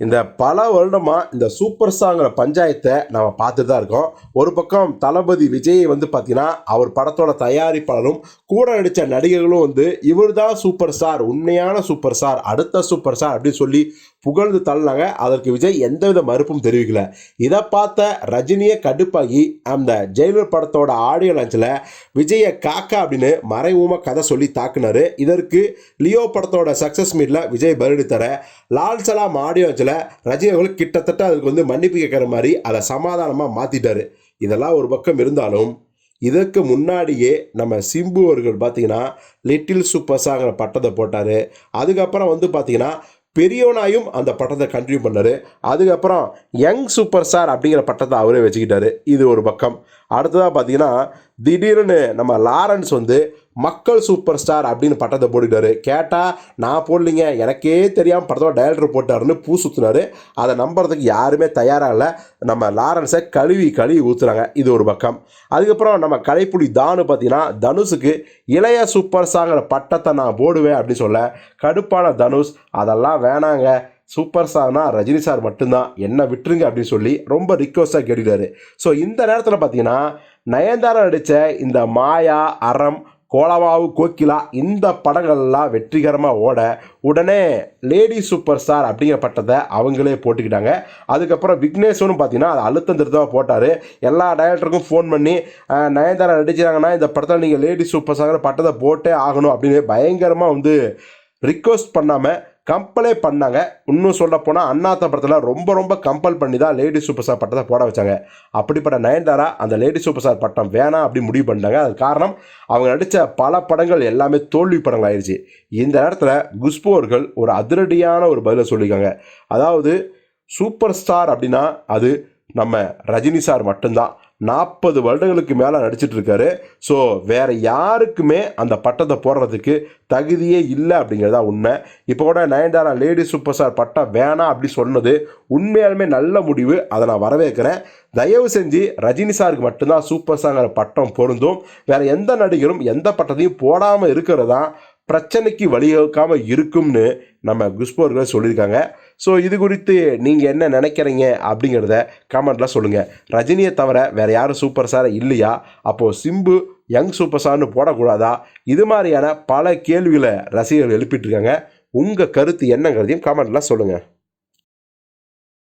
இந்த பல வருடமாக இந்த சூப்பர் ஸ்டாங்கிற பஞ்சாயத்தை நம்ம பார்த்துட்டு தான் இருக்கோம். ஒரு பக்கம் தளபதி விஜய் வந்து பார்த்தீங்கன்னா அவர் படத்தோட தயாரிப்பாளரும் கூட நடித்த நடிகர்களும் வந்து இவர் தான் சூப்பர் ஸ்டார் உண்மையான சூப்பர் ஸ்டார் அடுத்த சூப்பர் ஸ்டார் அப்படின்னு சொல்லி புகழ்ந்து தள்ளினாங்க. அதற்கு விஜய் எந்தவித மறுப்பும் தெரிவிக்கல. இதை பார்த்த ரஜினியே கடுப்பாகி அந்த ஜெயிலர் படத்தோட ஆடியோ லான்ச்சில் விஜயை காக்கா அப்படின்னு மறைமுகமாக கதை சொல்லி தாக்குனாரு. இதற்கு லியோ படத்தோட சக்ஸஸ் மீட்டில் விஜய் பதிலடி தர லால் சலாம் ஆடியோ லான்ச்சில் ரஜினி ரஜினிகள் கிட்டத்தட்ட அதுக்கு வந்து மன்னிப்பு கேட்குற மாதிரி அதை சமாதானமாக மாற்றிட்டாரு இதெல்லாம் ஒரு பக்கம் இருந்தாலும் இதற்கு முன்னாடியே நம்ம சிம்பு அவர்கள் பார்த்தீங்கன்னா லிட்டில் சூப்பர் ஸ்டாங்கிற பட்டத்தை போட்டார். அதுக்கப்புறம் வந்து பார்த்தீங்கன்னா பெரியவனாயும் அந்த பட்டத்தை கண்டினியூ பண்ணார். அதுக்கப்புறம் யங் சூப்பர் ஸ்டார் அப்படிங்கிற பட்டத்தை அவரே வச்சுக்கிட்டாரு. இது ஒரு பக்கம். அடுத்ததாக பார்த்தீங்கன்னா திடீர்னு நம்ம லாரன்ஸ் வந்து மக்கள் சூப்பர் ஸ்டார் அப்படின்னு பட்டத்தை போட்டுட்டாரு கேட்டால் நான் போடலிங்க. எனக்கே தெரியாமல் படத்தோட டைரக்டர் போட்டாருன்னு பூ சுற்றினாரு அதை நம்புறதுக்கு யாருமே தயாராக இல்லை. நம்ம லாரன்ஸை கழுவி கழுவி ஊற்றுறாங்க இது ஒரு பக்கம். அதுக்கப்புறம் நம்ம கலைப்புலி தானு பார்த்தீங்கன்னா தனுஷுக்கு இளைய சூப்பர் ஸ்டாருங்கிற பட்டத்தை நான் போடுவேன் அப்படின்னு சொல்ல கடுப்பான தனுஷ் அதெல்லாம் வேணாங்க. சூப்பர் ஸ்டார்னா ரஜினி சார் மட்டும்தான். என்ன விட்டுருங்க அப்படின்னு சொல்லி ரொம்ப ரிக்வஸ்ட்டாக கேட்டுட்டாரு ஸோ இந்த நேரத்தில் பார்த்தீங்கன்னா நயன்தாரா நடித்த இந்த மாயா அறம் கோலவாவு கோகிலா இந்த படங்கள்லாம் வெற்றிகரமாக ஓட உடனே லேடி சூப்பர் ஸ்டார் அப்படிங்கிற பட்டத்தை அவங்களே போட்டுக்கிட்டாங்க. அதுக்கப்புறம் விக்னேஸ்வரும் பார்த்தீங்கன்னா அது அழுத்தம் திருத்தமாக போட்டார். எல்லா டைரக்டருக்கும் ஃபோன் பண்ணி நயன்தாரா நடிச்சாங்கன்னா இந்த படத்தில் நீங்கள் லேடி சூப்பர் ஸ்டார் பட்டத்தை போட்டே ஆகணும் அப்படின்னு பயங்கரமாக வந்து ரிக்வஸ்ட் பண்ணாமல் கம்பலே பண்ணாங்க. இன்னும் சொல்ல போனால் அண்ணாத்த படத்தில் ரொம்ப ரொம்ப கம்பல் பண்ணி தான் லேடி சூப்பர் ஸ்டார் பட்டத்தை போட வச்சாங்க. அப்படிப்பட்ட நயன்தாரா அந்த லேடி சூப்பர் ஸ்டார் பட்டம் வேணாம் அப்படி முடிவு பண்ணிட்டாங்க. அது காரணம் அவங்க நடித்த பல படங்கள் எல்லாமே தோல்வி படங்கள் ஆயிடுச்சு இந்த நேரத்தில் குஷ்பு அவர்கள் ஒரு அதிரடியான ஒரு பதிலை சொல்லியிருக்காங்க. அதாவது சூப்பர் ஸ்டார் அப்படின்னா அது நம்ம ரஜினி சார் மட்டும்தான். நாற்பது வருடங்களுக்கு மேலே நடிச்சிட்டு இருக்காரு. ஸோ வேற யாருக்குமே அந்த பட்டத்தை போடுறதுக்கு தகுதியே இல்லை அப்படிங்கிறதா உண்மை. இப்போ கூட நயன்தாரா லேடி சூப்பர் ஸ்டார் பட்டம் வேணாம் அப்படி சொன்னது உண்மையாலுமே நல்ல முடிவு. அதை நான் வரவேற்கிறேன். தயவு செஞ்சு ரஜினி சாருக்கு மட்டும்தான் சூப்பர் ஸ்டாங்கிற பட்டம் பொருந்தும். வேறு எந்த நடிகரும் எந்த பட்டத்தையும் போடாமல் இருக்கிறது தான் பிரச்சனைக்கு வழிவகுக்காமல் இருக்கும்னு நம்ம குஷ்போர்கள் சொல்லியிருக்காங்க. ஸோ இது குறித்து நீங்கள் என்ன நினைக்கிறீங்க அப்படிங்கிறத கமெண்ட்டில் சொல்லுங்கள் ரஜினியை தவிர வேறு யாரும் சூப்பர் ஸ்டார் இல்லையா? அப்போது சிம்பு யங் சூப்பர் ஸ்டார்னு போடக்கூடாதா? இது மாதிரியான பல கேள்விகளை ரசிகர்கள் எழுப்பிட்டுருக்காங்க உங்கள் கருத்து என்னங்கிறதையும் கமெண்ட்டில் சொல்லுங்கள்